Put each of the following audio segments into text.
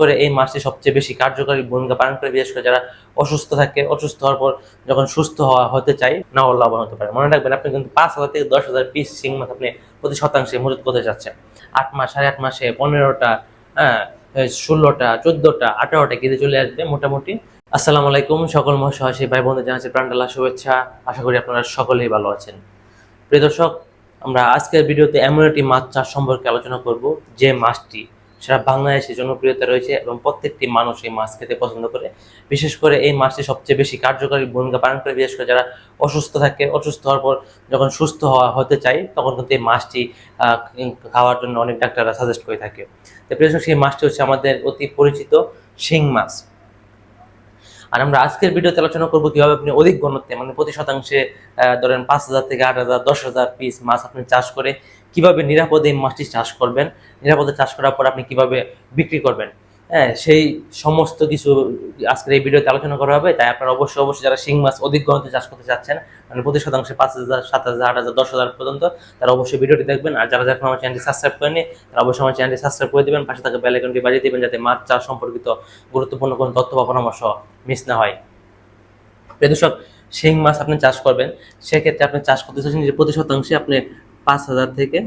করে এই মাছটি সবচেয়ে বেশি কার্যকরী ভূমিকা পালন করে, বিশেষ করে যারা অসুস্থ থাকে, অসুস্থ হওয়ার পর যখন সুস্থ হওয়া হতে চাই না লাভবান হতে পারে। মনে রাখবেন, আপনি কিন্তু পাঁচ হাজার থেকে দশ হাজার পিস শিং মাছ আপনি প্রতি শতাংশে মজুত করতে যাচ্ছেন আট মাস, সাড়ে আট মাসে পনেরোটা হ্যাঁ ষোলোটা, চোদ্দটা, আঠারোটা কেজি চলে আসবে মোটামুটি। আসসালামু আলাইকুম, সকল মহাশয় ভাই বোনদের জানাচ্ছি প্রাণডালা শুভেচ্ছা। আশা করি আপনারা সকলেই ভালো আছেন। প্রিয় দর্শক, আমরা আজকের ভিডিওতে এমন একটি মাছ চাষ সম্পর্কে আলোচনা করব, যে মাছটি সারা বাংলাদেশে জনপ্রিয়তা রয়েছে এবং প্রত্যেকটি মানুষ এই মাছ খেতে পছন্দ করে। বিশেষ করে এই মাছটি সবচেয়ে বেশি কার্যকরী ভূমিকা পালন করে, বিশেষ করে যারা অসুস্থ থাকে, অসুস্থ হওয়ার পর যখন সুস্থ হওয়া হতে চাই তখন কিন্তু এই মাছটি খাওয়ার জন্য অনেক ডাক্তাররা সাজেস্ট করে থাকে। তো প্রিয় সেই মাছটি হচ্ছে আমাদের অতি পরিচিত শিং মাছ। আর আমরা আজকের ভিডিওতে আলোচনা করব কীভাবে আপনি অধিক ঘনত্বে মানে প্রতি শতাংশে ধরেন পাঁচ হাজার থেকে আট হাজার, দশ হাজার পিস মাছ আপনি চাষ করে কীভাবে নিরাপদে এই মাছটি চাষ করবেন, নিরাপদে চাষ করার পর আপনি কীভাবে বিক্রি করবেন। হ্যাঁ সেই সমস্ত কিছু আজকের এই ভিডিওতে আলোচনা করা হবে। তাই আপনারা অবশ্যই অবশ্যই যারা শিং মাছ অধিক ঘনত্বে চাষ করতে চাচ্ছেন মানে প্রতি শতাংশে পাঁচ হাজার, সাত হাজার, আট হাজার, দশ হাজার পর্যন্ত, তারা অবশ্যই ভিডিওটি দেখবেন। আর যারা যারা আমার চ্যানেলটি সাবস্ক্রাইব করেনি তারা অবশ্যই আমার চ্যানেলটি সাবস্ক্রাইব করে দেবেন। পাশে থাকা বেল আইকনটি বাজিয়ে দেবেন যাতে মাছ চাষ সম্পর্কিত গুরুত্বপূর্ণ কোনো তথ্য বা পরামর্শ মিস না হয়। প্রিয় দর্শক, শিং মাছ আপনি চাষ করবেন, সেক্ষেত্রে আপনি চাষ করতে চাচ্ছেন যে প্রতি শতাংশে আপনি পাঁচ হাজার থেকে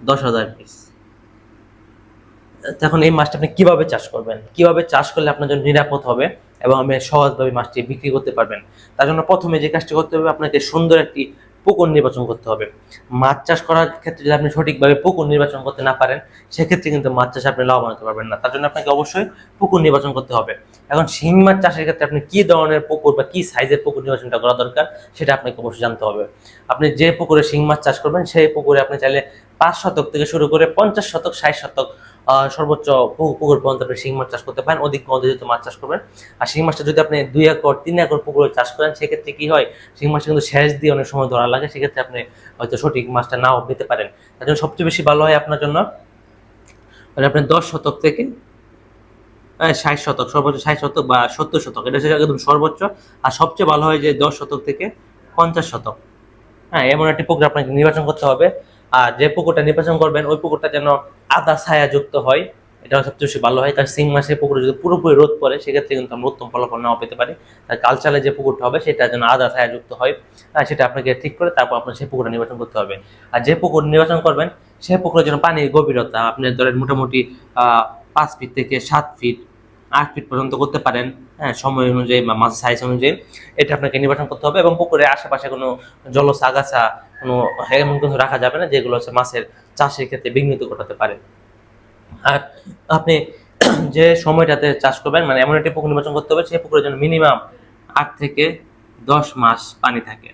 দশ হাজার পিস তখন এই মাছটা আপনি কীভাবে চাষ করবেন? কীভাবে চাষ করলে আপনার জন্য নিরাপদ হবে এবং আপনি সহজভাবে মাছটি বিক্রি করতে পারবেন? তার জন্য প্রথমে যে কাজটি করতে হবে, আপনাকে সুন্দর একটি পুকুর নির্বাচন করতে হবে। মাছ চাষ করার ক্ষেত্রে যদি আপনি সঠিকভাবে পুকুর নির্বাচন করতে না পারেন, সেক্ষেত্রে কিন্তু মাছ চাষে আপনি লাভবান হতে পারবেন না। তার জন্য আপনাকে অবশ্যই পুকুর নির্বাচন করতে হবে। এখন শিং মাছ চাষের ক্ষেত্রে আপনি কি ধরনের পুকুর বা কি সাইজের পুকুর নির্বাচনটা করা দরকার, সেটা আপনাকে অবশ্যই জানতে হবে। আপনি যে পুকুরে শিং মাছ চাষ করবেন, সেই পুকুরে আপনি চাইলে পাঁচ শতক থেকে শুরু করে পঞ্চাশ শতক, ষাট শতক সর্বোচ্চ পুকুর পর্যন্ত আপনি শিং মাছ চাষ করতে পারেন অধিক পদ্ধতিতে মাছ চাষ করবেন। আর শিং মাছটা যদি আপনি দুই একর তিন একর পুকুরে চাষ করেন সেক্ষেত্রে কি হয় শিং মাছটা কিন্তু সেচ দিয়ে অনেক সময় ধরা লাগে সেক্ষেত্রে আপনি হয়তো সঠিক মাছটা নাও পেতে পারেন। তার জন্য সবচেয়ে বেশি ভালো হয় আপনার জন্য মানে আপনি দশ শতক থেকে আহ, ষাট শতক সর্বোচ্চ ষাট শতক বা সত্তর শতক এটা হচ্ছে একদম সর্বোচ্চ। আর সবচেয়ে ভালো হয় যে দশ শতক থেকে পঞ্চাশ শতক। হ্যাঁ এমন একটি পুকুর আপনাকে নির্বাচন করতে হবে। আর যে পুকুরটা নির্বাচন করবেন, ওই পুকুরটা যেন আদা ছায়া যুক্ত হয়। এটা সবচেয়ে বেশি ভালো হয়, কারণ সিং মাসের পুকুরে যদি পুরোপুরি রোদ পড়ে, সেক্ষেত্রে কিন্তু আমরা উত্তম ফলাফল নাও পেতে পারি। তাই কালচারে যে পুকুরটা হবে, সেটা যেন আদা ছায়া যুক্ত হয় সেটা আপনাকে ঠিক করে তারপর আপনার সেই পুকুরটা নির্বাচন করতে হবে। আর যে পুকুর নির্বাচন করবেন সেই পুকুরের জন্য পানির গভীরতা, আপনি ধরেন মোটামুটি পাঁচ ফিট থেকে সাত ফিট আট ফিট পর্যন্ত করতে পারেন। হ্যাঁ সময় অনুযায়ী বা মাছের সাইজ অনুযায়ী এটা আপনাকে নির্বাচন করতে হবে এবং পুকুরের আশেপাশে কোনো জলস আগাছা, কোনো এমন কিছু রাখা যাবে না যেগুলো হচ্ছে মাছের চাষের ক্ষেত্রে বিঘ্নিত ঘটাতে পারে। আর আপনি যে সময়টাতে চাষ করবেন মানে এমন একটি পুকুর নির্বাচন করতে হবে সেই পুকুরের জন্য মিনিমাম আট থেকে দশ মাস পানি থাকে।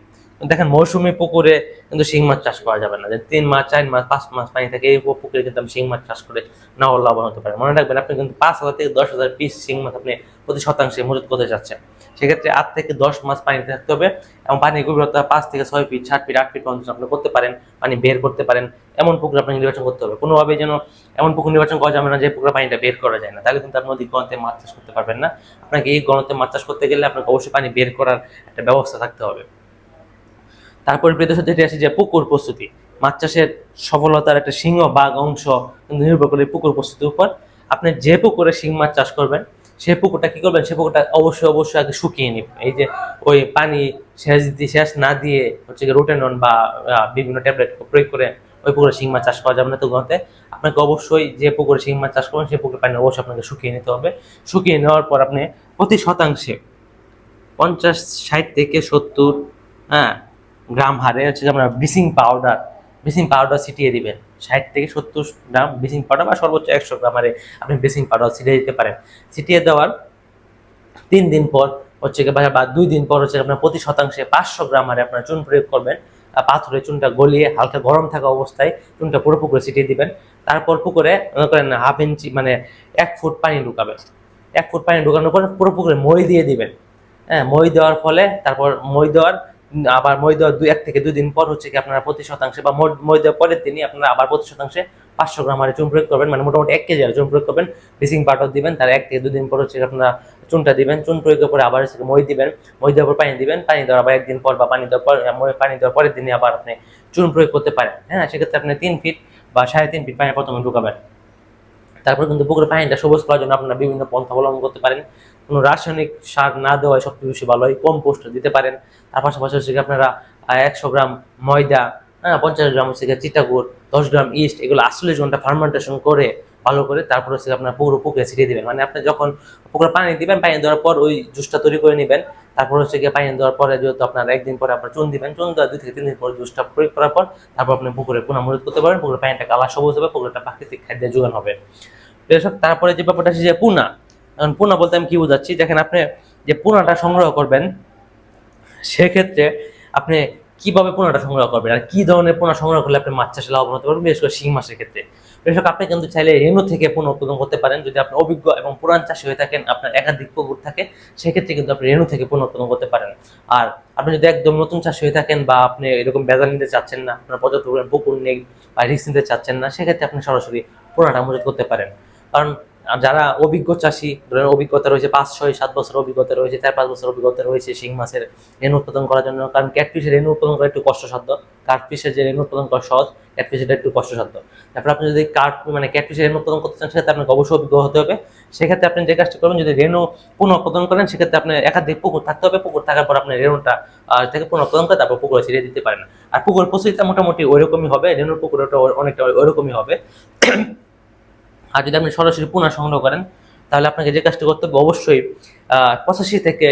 দেখেন মৌসুমি পুকুরে কিন্তু শিং মাছ চাষ করা যাবে না। যে তিন মাস, চার মাস, পাঁচ মাস পানি থাকে, এই পুকুরে কিন্তু আপনি শিং মাছ চাষ করে নাও লাভবান হতে পারে। মনে রাখবেন, আপনি কিন্তু পাঁচ হাজার থেকে দশ হাজার পিস শিং মাছ আপনি প্রতি শতাংশে মজুত করতে যাচ্ছেন। সেক্ষেত্রে আট থেকে দশ মাস পানিতে থাকতে হবে এবং পানির গভীরতা পাঁচ থেকে ছয় ফিট সাত ফিট আট ফিট পর্যন্ত আপনি করতে পারেন, পানি বের করতে পারেন। এমন পুকুর আপনাকে নির্বাচন করতে হবে। কোনোভাবেই যেন এমন পুকুর নির্বাচন করা যাবে না যে পুকুরে পানিটা বের করা যায় না। তাহলে কিন্তু আপনি অধিক গণতে মাছ চাষ করতে পারবেন না। আপনাকে এই গণতে মাছ চাষ করতে গেলে আপনাকে অবশ্যই পানি বের করার একটা ব্যবস্থা থাকতে হবে। তারপরে দর্শক যেটি আসে যে পুকুর প্রস্তুতি। মাছ চাষের সফলতার একটা সিংহ, বাঘ অংশ নির্ভর করে পুকুর প্রস্তুতির উপর। আপনি যে পুকুরে শিং মাছ চাষ করবেন সেই পুকুরটা কি করবেন? সেই পুকুরটা অবশ্যই অবশ্যই আগে শুকিয়ে নিবেন এই যে ওই পানি সেচ দিয়ে সেচ না দিয়ে হচ্ছে কি রোটেনন বা বিভিন্ন ট্যাবলেট প্রয়োগ করে ওই পুকুরে শিং মাছ চাষ করা যাবে না তো গতে আপনাকে অবশ্যই যে পুকুরে শিং মাছ চাষ করবেন সেই পুকুরের পানি অবশ্যই আপনাকে শুকিয়ে নিতে হবে। শুকিয়ে নেওয়ার পর আপনি প্রতি শতাংশে পঞ্চাশ, ষাট থেকে সত্তর হ্যাঁ গ্রাম হারে হচ্ছে আমরা ব্লিচিং পাউডার ব্লিচিং পাউডার ছিটিয়ে দিবেন। ষাট থেকে সত্তর গ্রাম ব্লিচিং পাউডার বা সর্বোচ্চ একশো গ্রাম হারে আপনি ব্লিচিং পাউডার ছিটিয়ে দিতে পারেন। ছিটিয়ে দেওয়ার তিন দিন পর হচ্ছে বা- দুই দিন পর হচ্ছে আপনার প্রতি শতাংশে পাঁচশো গ্রাম হারে আপনার চুন প্রয়োগ করবেন। আর পাথরের চুনটা গলিয়ে হালকা গরম থাকা অবস্থায় চুনটা পুরো পুকুরে ছিটিয়ে দিবেন। তারপর পুকুরে মনে করেন হাফ ইঞ্চি মানে এক ফুট পানি ঢুকাবেন। এক ফুট পানি ঢুকানোর পর পুরো পুকুরে মই দিয়ে দিবেন। হ্যাঁ মই দেওয়ার ফলে তারপর মই দেওয়ার আবার মই দেওয়ার দুই এক থেকে দুই দিন পর হচ্ছে কি আপনারা প্রতি শতাংশে বা মই- দেওয়ার পরের দিনই আপনারা আবার প্রতি শতাংশে পাঁচশো গ্রাম হারে চুন প্রয়োগ করবেন। মানে মোটামুটি এক কেজি হারে চুন প্রয়োগ করবেন। ব্লিচিং পাউডার দিবেন, তার এক থেকে দুই দিন পর হচ্ছে আপনারা চুনটা দিবেন। চুন প্রয়োগের পরে আবার হচ্ছে মই দিবেন। মই দেওয়ার পর পানি দিবেন। পানি দেওয়ার আবার একদিন পর বা পানি দেওয়ার পর পানি দেওয়ার পরের দিনে আবার আপনি চুন প্রয়োগ করতে পারেন। হ্যাঁ সেক্ষেত্রে আপনি তিন ফিট বা সাড়ে তিন ফিট পানি প্রথমে ঢুকাবেন। তারপর কিন্তু পুকুরের পানিটা সবুজ করার জন্য আপনারা বিভিন্ন পন্থা অবলম্বন করতে পারেন। কোনো রাসায়নিক সার না দেওয়ায় সবচেয়ে বেশি ভালো হয় কম্পোস্ট দিতে পারেন। তার পাশাপাশি হচ্ছে আপনারা একশো গ্রাম ময়দা হ্যাঁ পঞ্চাশ গ্রাম হচ্ছে চিটাগুড়, দশ গ্রাম ইস্ট এগুলো আসলে ঘণ্টা ফার্মেন্টেশন করে, ভালো করে তারপর হচ্ছে আপনার পুকুর পুকুরে ছিটিয়ে দেবেন। মানে আপনি যখন পুকুরে পানি দিবেন, পানি দেওয়ার পর ওই জুসটা তৈরি করে নেবেন। তারপর হচ্ছে গিয়ে পানি দেওয়ার পরে যেহেতু আপনার একদিন পরে আপনার চুন দিবেন, চুন দেওয়ার দুই থেকে তিন দিন পর জুসটা প্রয়োগ করার পর তারপর আপনি পুকুরে পুনঃমূলত করতে পারেন পুকুরের পানিটা কালার সবুজ হবে পুকুরটা প্রাকৃতিক খাদ্যের যোগান হবে। তারপরে যে ব্যাপারটা আছে যে পুনা এখন পুনা বলতে আমি কি বোঝাচ্ছি? দেখেন আপনি যে পুনাটা সংগ্রহ করবেন, সেক্ষেত্রে আপনি কীভাবে পোনাটা সংগ্রহ করবেন? আর কি ধরনের পোনা সংগ্রহ করলে আপনি মাছ চাষে লাভবান হতে পারবেন? বিশেষ করে শিং মাছের ক্ষেত্রে। দর্শক আপনি কিন্তু চাইলে রেণু থেকে পোনা উৎপাদন করতে পারেন। যদি আপনি অভিজ্ঞ এবং পুরান চাষি হয়ে থাকেন, আপনার একাধিক পুকুর থাকে, সেক্ষেত্রে কিন্তু আপনি রেণু থেকে পোনা উৎপাদন করতে পারেন। আর আপনি যদি একদম নতুন চাষি হয়ে থাকেন বা আপনি এরকম বেজাল নিতে চাচ্ছেন না, আপনার পর্যাপ্ত পুকুর নেই বা রিক্স নিতে চাচ্ছেন না, সেক্ষেত্রে আপনি সরাসরি পোনাটা মজুত করতে পারেন। কারণ আর যারা অভিজ্ঞ চাষি, ধরেন অভিজ্ঞতা রয়েছে, পাঁচ, ছয়, সাত বছর অভিজ্ঞতা রয়েছে, চার, পাঁচ বছর অভিজ্ঞতা রয়েছে শিং মাছের রেণু উৎপাদন করার জন্য, কারণ ক্যাটফিশের রেণু উৎপাদন করা একটু কষ্টসাধ্য। কার্পফিশের যে রেণু উৎপাদন করা সহজ ক্যাটফিশেরটা একটু কষ্টসাধ্য। তারপর আপনি যদি কার্প মানে ক্যাটফিশের রেণু উৎপাদন করতে চান, সেক্ষেত্রে আপনাকে অবশ্যই অভিজ্ঞ হতে হবে। সেক্ষেত্রে আপনি যে কাজটা করবেন, যদি রেণু পুনঃ উৎপাদন করেন, সেক্ষেত্রে আপনার একাধিক পুকুর থাকতে হবে। পুকুর থাকার পর আপনি রেণুটা থেকে পুনঃ উৎপাদন করে তারপর পুকুরে ছেড়ে দিতে পারেন। আর পুকুর প্রস্তুতিটা মোটামুটি ওইরকমই হবে, রেণুর পুকুরটা অনেকটা ওইরকমই হবে। আর যদি আপনি সরাসরি পুনঃ সংগ্রহ করেন, তাহলে আপনাকে যে কাজটা করতে হবে, অবশ্যই পঁচাশি থেকে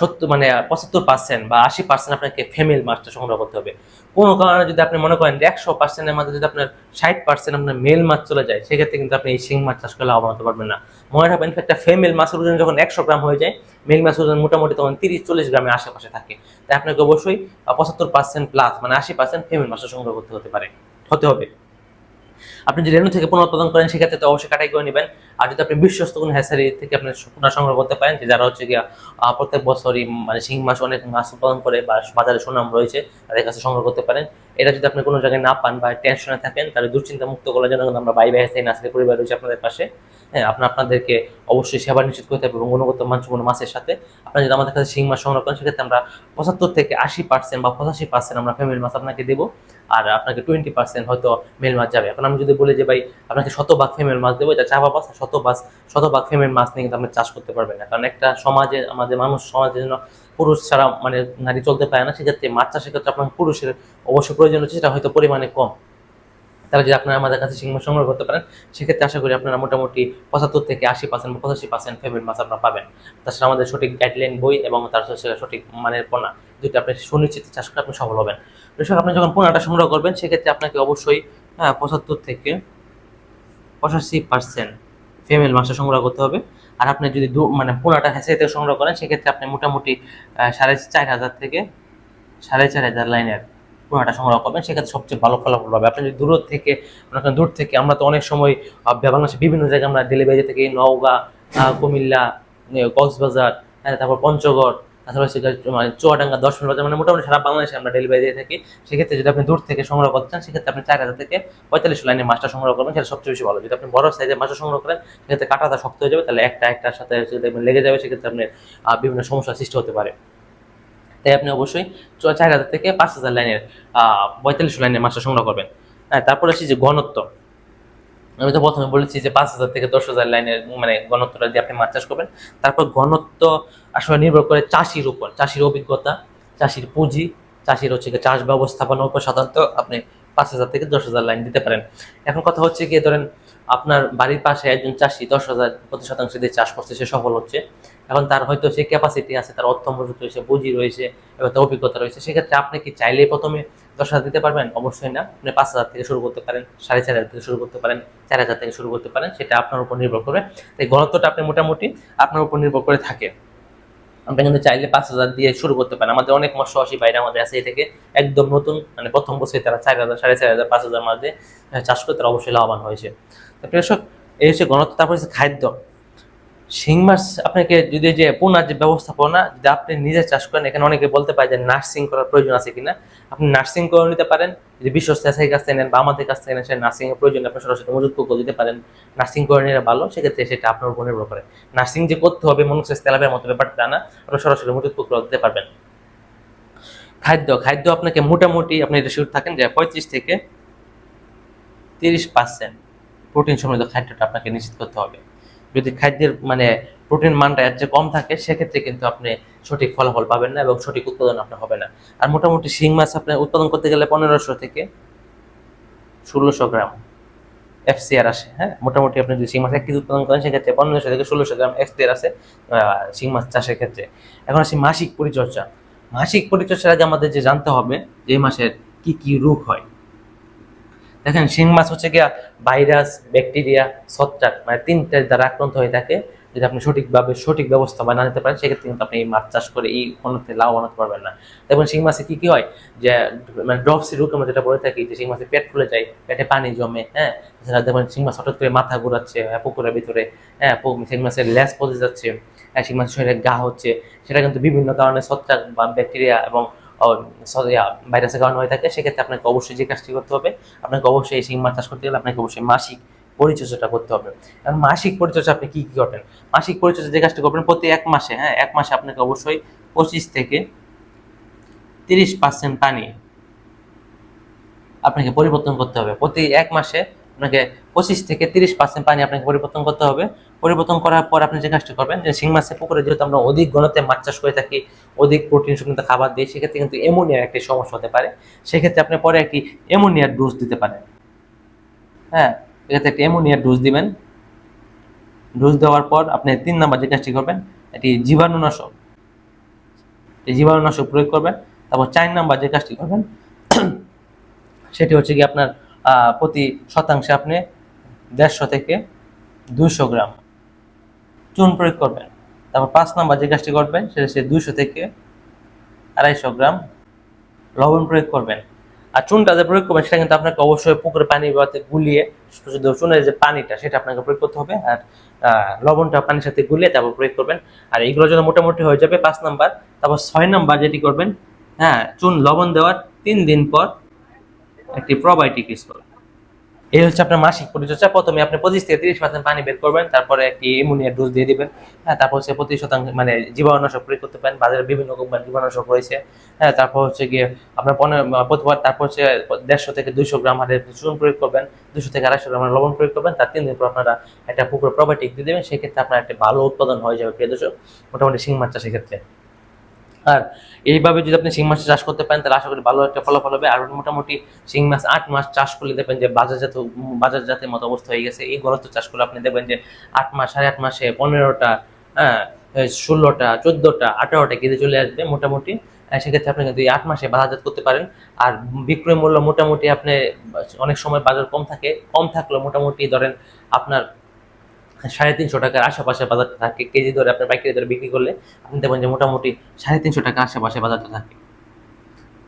সত্তর মানে পঁচাত্তর পার্সেন্ট বা আশি পার্সেন্ট আপনাকে ফেমেল মাছটা সংগ্রহ করতে হবে। কোনো কারণে যদি আপনি মনে করেন একশো পার্সেন্টের মধ্যে যদি আপনার ষাট পার্সেন্ট আপনার মেল মাছ চলে যায়, সেক্ষেত্রে কিন্তু আপনি এই শিং মাছ চাষ করলে লাভবান হতে পারবেন না। মনে রাখবেন একটা ফেমেল মাছের ওজন যখন একশো গ্রাম হয়ে যায় মেল মাছের ওজন মোটামুটি তখন তিরিশ চল্লিশ গ্রামের আশেপাশে থাকে। তাই আপনাকে অবশ্যই পঁচাত্তর পার্সেন্ট প্লাস মানে আশি পার্সেন্ট ফেমেল মাছটা সংগ্রহ করতে হতে পারে, হতে হবে। আপনি যদি রেণু থেকে পুনরুৎপাদন করেন, সেক্ষেত্রে তো অবশ্যই কাটাই করে নেবেন। আর যদি আপনি বিশ্বস্ত কোনো হ্যাসারি থেকে আপনি পুনঃ সংগ্রহ করতে পারেন, যে যারা হচ্ছে গিয়া প্রত্যেক বছরই মানে শিং মাছ অনেক মাছ উৎপাদন করে বা বাজারে সুনাম রয়েছে, তাদের কাছে সংগ্রহ করতে পারেন। এটা যদি আপনি কোনো জায়গায় না পান বা টেনশনে থাকেন, তাহলে দুশ্চিন্তা মুক্ত করার জন্য আমরা বাই বাই হ্যাসারি নার্সারি পরিবার রয়েছে আপনাদের পাশে। হ্যাঁ আপনার, আপনাদেরকে অবশ্যই সেবা নিশ্চিত করতে হবে এবং গুণগত মানসম্পন্ন মাছের সাথে। আপনারা যদি আমাদের কাছে শিং মাছ সংগ্রহ করেন, সেক্ষেত্রে আমরা পঁচাত্তর থেকে আশি পার্সেন্ট বা পঁচাশি পার্সেন্ট আমরা ফ্যামিলি মাছ আপনাকে দেবো। আর আপনাকে টোয়েন্টি পার্সেন্ট হয়তো মেল মাছ যাবে। এখন আমি যদি বলি যে, ভাই, আপনাকে শতভাগ ফিমেল মাছ দেবো, এটা চাপা মাছ শতভাগ শতভাগ ফিমেল মাছ নিয়ে কিন্তু আপনি চাষ করতে পারবেন না। কারণ একটা সমাজে, আমাদের মানুষ সমাজের জন্য পুরুষ ছাড়া মানে নারী চলতে পারে না সেক্ষেত্রে মাছ চাষের ক্ষেত্রে আপনার পুরুষের অবশ্যই প্রয়োজন হচ্ছে সেটা হয়তো পরিমাণে কম। তাহলে যদি আপনারা আমাদের কাছে মাছ সংগ্রহ করতে পারেন, সেক্ষেত্রে আশা করি আপনারা মোটামুটি পঁচাত্তর থেকে আশি পার্সেন্ট বা পঁচাশি পার্সেন্ট ফেভারিট মাছ আপনারা পাবেন। তাছাড়া আমাদের সঠিক গাইডলাইন বই এবং তার সঠিক মানের পোনা যদি আপনি সুনিশ্চিত চাষ করে আপনি সফল হবেন। কৃষক আপনি যখন পোনাটা সংগ্রহ করবেন, সেক্ষেত্রে আপনাকে অবশ্যই হ্যাঁ পঁচাত্তর থেকে পঁচাশি পার্সেন্ট ফিমেল মাছটা সংগ্রহ করতে হবে। আর আপনি যদি দু মানে পোনাটা হ্যাঁসে সংগ্রহ করেন, সেক্ষেত্রে আপনি মোটামুটি সাড়ে চার হাজার থেকে সাড়ে চার হাজার লাইনের পোনাটা সংগ্রহ করবেন সেক্ষেত্রে সবচেয়ে ভালো ফলাফল পাবে। আপনি যদি দূর থেকে করেন দূর থেকে আমরা তো অনেক সময় আহ, বাংলাদেশের বিভিন্ন জায়গায় আমরা ডেলিভারি থেকে নওগাঁ কুমিল্লা কক্সবাজার হ্যাঁ, তারপর পঞ্চগড় তাছাড়া হচ্ছে মানে চুয়াডাঙ্গা দশমিন বাজার মানে মোটামুটি সারা বাংলাদেশে আমরা ডেলিভারি দিয়ে থাকি। সেক্ষেত্রে যদি আপনি দূর থেকে সংগ্রহ করতে চান সেক্ষেত্রে আপনি চার হাজার থেকে পঁয়তাল্লিশ লাইনের মাছটা সংগ্রহ করবেন সেটা সবচেয়ে বেশি ভালো। যদি আপনি বড় সাইজের মাছটা সংগ্রহ করেন সেক্ষেত্রে কাটাটা শক্ত হয়ে যাবে তাহলে একটা একটার সাথে লেগে যাবে সেক্ষেত্রে আপনার বিভিন্ন সমস্যার সৃষ্টি হতে পারে। তাই আপনি অবশ্যই চার হাজার থেকে পাঁচ হাজার লাইনের পঁয়তাল্লিশ লাইনের মাছটা সংগ্রহ করবেন। হ্যাঁ তারপরে আসি যে ঘনত্ব। আমি তো প্রথমে বলেছি যে পাঁচ হাজার থেকে দশ হাজার লাইনের মানে ঘনত্বটা দিয়ে আপনি মাছ চাষ করবেন। তারপর ঘনত্ব আসলে নির্ভর করে চাষির উপর, চাষির অভিজ্ঞতা, চাষির পুঁজি, চাষির হচ্ছে গিয়ে চাষ ব্যবস্থাপনার উপর সাধারণত আপনি পাঁচ হাজার থেকে দশ হাজার লাইন দিতে পারেন। এখন কথা হচ্ছে গিয়ে ধরেন আপনার বাড়ির পাশে একজন চাষি দশ হাজার প্রতি শতাংশ দিয়ে চাষ করছে, সে সফল হচ্ছে। এখন তার হয়তো সে ক্যাপাসিটি আছে, তার অর্থ মজুত রয়েছে বুঝি রয়েছে, এবং তার অভিজ্ঞতা রয়েছে। সেক্ষেত্রে আপনি কি চাইলে প্রথমে দশ হাজার দিতে পারবেন? অবশ্যই না। আপনি পাঁচ হাজার থেকে শুরু করতে পারেন, সাড়ে চার হাজার থেকে শুরু করতে পারেন, চার হাজার থেকে শুরু করতে পারেন, সেটা আপনার উপর নির্ভর করে তাই গণত্বটা আপনি মোটামুটি আপনার উপর নির্ভর করে থাকে। আপনি কিন্তু চাইলে পাঁচ হাজার দিয়ে শুরু করতে পারেন আমাদের অনেক মৎস্যবাসী বাইরে আমাদের আছে এই থেকে একদম নতুন মানে প্রথম বছরে তারা চার হাজার, সাড়ে চার হাজার, পাঁচ হাজার মাঝে চাষ করে তারা অবশ্যই লাভবান হয়েছে। কৃষক এই হচ্ছে ঘনত্ব তারপর হচ্ছে খাদ্য। শিং মাছ আপনাকে যদি যে পোনার যে ব্যবস্থাপনা, যদি আপনি নিজে চাষ করেন, এখানে অনেকে বলতে পারে যে নার্সিং করার প্রয়োজন আছে কিনা। আপনি নার্সিং করে নিতে পারেন, যদি বিশ্বস্ত এসআই কাছ থেকে নেন বা আমাদের কাছ থেকে নেন সে নার্সিং এর প্রয়োজন আপনি সরাসরি মজুত করে দিতে পারেন। নার্সিং করে নিলে ভালো, সেক্ষেত্রে সেটা আপনার উপর নির্ভর করে। নার্সিং যে করতে হবে মনুষ্য তেলাপের মতো ব্যাপারটা না, আপনি সরাসরি মজুত করে দিতে পারবেন। খাদ্য খাদ্য আপনাকে মোটামুটি, আপনি এটা শুরু থাকেন যে পঁয়ত্রিশ থেকে তিরিশ পার্সেন্ট প্রোটিন সমৃদ্ধ খাদ্যটা আপনাকে নিশ্চিত করতে হবে। যদি খাদ্যের মানে প্রোটিন মানটা এর চেয়ে কম থাকে, সেক্ষেত্রে কিন্তু আপনি সঠিক ফলাফল পাবেন না এবং সঠিক উৎপাদন আপনার হবে না। আর মোটামুটি শিং মাছ আপনি উৎপাদন করতে গেলে পনেরোশো থেকে ষোলোশো গ্রাম এফসিআর আসে হ্যাঁ? মোটামুটি আপনি যদি শিং মাছ এক কেজি উৎপাদন করেন, সেক্ষেত্রে পনেরোশো থেকে ষোলোশো গ্রাম এফসিআর আসে শিং মাছ চাষের ক্ষেত্রে। এখন আসি মাসিক পরিচর্যা। মাসিক পরিচর্যার আগে আমাদের যে জানতে হবে যে মাসের কি কি রোগ হয়। দেখেন শিং মাছ হচ্ছে গিয়া ভাইরাস ব্যাকটেরিয়া ছত্রাক মানে তিনটে দ্বারা আক্রান্ত হয়ে থাকে। যদি আপনি সঠিকভাবে সঠিক ব্যবস্থা বা না নিতে পারেন সেক্ষেত্রে কিন্তু আপনি এই মাছ চাষ করে এই উন্নতি লাভবান হতে পারবেন না। দেখবেন শিং মাছে কী কী হয়? যে মানে ড্রপসি রোগ আমরা যেটা বলে থাকি যে শিং মাছের পেট ফুলে যায় পেটে পানি জমে হ্যাঁ? এছাড়া দেখবেন শিং মাছ হঠাৎ করে মাথা ঘুরাচ্ছে হ্যাঁ, পুকুরের ভিতরে হ্যাঁ শিং মাছের ল্যাস পচে যাচ্ছে হ্যাঁ শিং মাছের শরীরে গা হচ্ছে। সেটা কিন্তু বিভিন্ন কারণে ছত্রাক বা ব্যাকটেরিয়া এবং ভাইরাসের কারণে হয়ে থাকে, সেক্ষেত্রে আপনাকে অবশ্যই যে কাজটি করতে হবে, আপনাকে অবশ্যই এই মাছ চাষ করতে গেলে আপনাকে অবশ্যই মাসিক পরিচর্যাটা করতে হবে। কারণ মাসিক পরিচর্যা আপনি কী কী করবেন মাসিক পরিচর্যা যে কাজটি করবেন প্রতি এক মাসে হ্যাঁ? এক মাসে আপনাকে অবশ্যই পঁচিশ থেকে তিরিশ পার্সেন্ট পানি আপনাকে পরিবর্তন করতে হবে। প্রতি এক মাসে আপনাকে পঁচিশ থেকে তিরিশ পার্সেন্ট পানি আপনাকে পরিবর্তন করতে হবে। পরিবর্তন করার পর আপনি যে কাজটি করবেন, যে শিং মাছের পুকুরে যেহেতু আমরা অধিক ঘনত্বে মাছ চাষ করে থাকি, অধিক প্রোটিন সমৃদ্ধ খাবার দিই, সেক্ষেত্রে কিন্তু অ্যামোনিয়ার একটি সমস্যা হতে পারে। সেক্ষেত্রে আপনি পরে একটি অ্যামোনিয়ার ডোজ দিতে পারেন। হ্যাঁ এক্ষেত্রে একটি অ্যামোনিয়ার ডোজ দিবেন। ডোজ দেওয়ার পর আপনি তিন নাম্বার যে কাজটি করবেন, এটি জীবাণুনাশক। এই জীবাণুনাশক প্রয়োগ করবেন। তারপর চার নাম্বার যে কাজটি করবেন, সেটি হচ্ছে কি আপনার প্রতি শতাংশে আপনি দেড়শো থেকে দুইশো গ্রাম চুন প্রয়োগ করবেন। তারপর পাঁচ নাম্বার যে গাছটি করবেন সেটা হচ্ছে দুইশো থেকে আড়াইশো গ্রাম লবণ প্রয়োগ করবেন। আর চুনটা যে প্রয়োগ করবেন, সেটা কিন্তু আপনাকে অবশ্যই পুকুরে পানি বাতে গুলিয়ে চুনের যে পানিটা, সেটা আপনাকে প্রয়োগ করতে হবে। আর লবণটা পানির সাথে গুলিয়ে তারপর প্রয়োগ করবেন। আর এইগুলোর জন্য মোটামুটি হয়ে যাবে, পাঁচ নাম্বার। তারপর ছয় নাম্বার যেটি করবেন হ্যাঁ চুন লবণ দেওয়ার তিন দিন পর একটি প্রোবায়োটিক করবেন এই হচ্ছে আপনার মাসিক পরিচর্যা। প্রথমে আপনি পঁচিশ থেকে তিরিশ পার্সেন্ট পানি বের করবেন, তারপরে একটি এমোনিয়ার ডোজ দিয়ে দিবেন। হ্যাঁ তারপর হচ্ছে প্রতি শতাংশ মানে জীবাণুনাশক প্রয়োগ করতে পারেন। বাজারে বিভিন্ন কোম্পানির জীবাণুনাশক রয়েছে। হ্যাঁ তারপর হচ্ছে গিয়ে আপনার পনেরো প্রতিবার তারপর হচ্ছে দেড়শো থেকে দুইশো গ্রাম হারে চুন প্রয়োগ করবেন। দুশো থেকে আড়াইশো গ্রাম লবণ প্রয়োগ করবেন। তার তিন দিন পর আপনারা একটা পুকুর প্রবায়োটিক দিয়ে দেবেন। সেক্ষেত্রে আপনার একটা ভালো উৎপাদন হয়ে যাবে, প্রিয় দর্শক। মোটামুটি শিং চাষের ক্ষেত্রে। আর এইভাবে যদি আপনি শিং মাছ চাষ করতে পারেন, তাহলে আশা করি ভালো একটা ফলাফল হবে। আর মোটামুটি শিং মাছ আট মাস চাষ করলে দেখবেন যে বাজারজাত, বাজারজাতের মতো অবস্থা হয়ে গেছে। এই গলত চাষ করলে আপনি দেখবেন যে আট মাস, সাড়ে আট মাসে পনেরোটা হ্যাঁ ষোলোটা, চোদ্দোটা, আঠারোটা কেজি চলে আসবে মোটামুটি। সেক্ষেত্রে আপনি কিন্তু আট মাসে বাজারজাত করতে পারেন। আর বিক্রয় মূল্য মোটামুটি আপনি অনেক সময় বাজার কম থাকে। কম থাকলেও মোটামুটি ধরেন আপনার সাড়ে তিনশো টাকার আশেপাশে বাজারটা থাকে। কেজি ধরে আপনার পাইকারি দরে বিক্রি করলে আপনি দেখবেন যে মোটামুটি সাড়ে তিনশো টাকা আশেপাশে বাজারটা থাকে।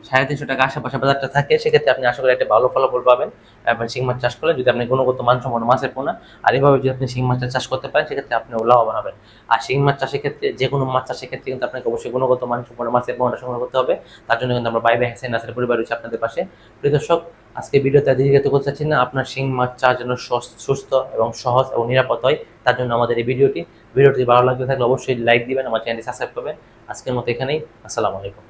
সাড়ে তিনশো টাকা আশেপাশে বাজারটা থাকে, সেক্ষেত্রে আপনি আশা করি একটা ভালো ফলাফল পাবেন। এবং শিং মাছ চাষ করলে যদি আপনি গুণগত মানসম্পন্ন মাছের পোনা, আর এইভাবে যদি আপনি শিং মাছটা চাষ করতে পারেন, সেক্ষেত্রে আপনি লাভবান হবেন। আর শিং মাছ চাষের ক্ষেত্রে যে কোনো মাছ চাষের ক্ষেত্রে কিন্তু আপনাকে অবশ্যই গুণগত মানসম্পন্ন মাছের পোনাটা সংগ্রহ করতে হবে। তার জন্য কিন্তু আমরা বাইবে হ্যাসেন নাসের পরিবার রয়েছে আপনাদের পাশে। প্রিয় দর্শক আজকে ভিডিওতে দীর্ঘায়িত করতে চাচ্ছি না। আপনার শিং মাছ চা যেন সুস্থ এবং সহজ এবং নিরাপদ হয়। তার জন্য আমাদের এই ভিডিওটি ভিডিওটি ভালো লাগতে থাকলে অবশ্যই লাইক দিবেন, আমার চ্যানেলটি সাবস্ক্রাইব করবেন। আজকের মতো এখানেই, আসসালামু আলাইকুম।